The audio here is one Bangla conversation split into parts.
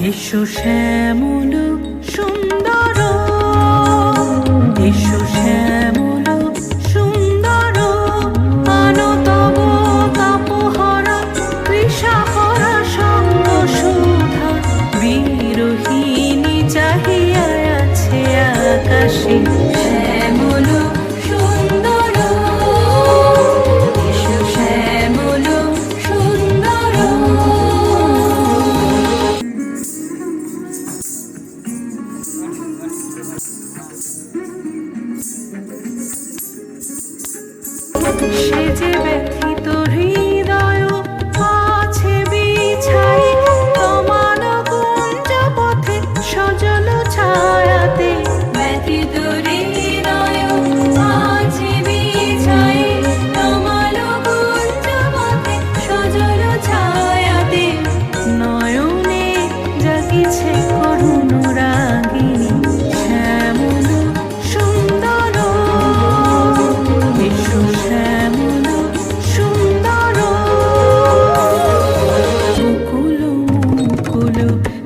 এসো শ্যামল সুন্দর। এসো শ্যামল সুন্দর। আনতব তাপহরা কৃষাহরা সঙ্গ সুধা। বিরোহিণী চাহিয়া আছে আকাশে। 世界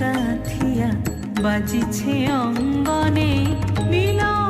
গাথিয়া বাজিছে অঙ্গনে মিলন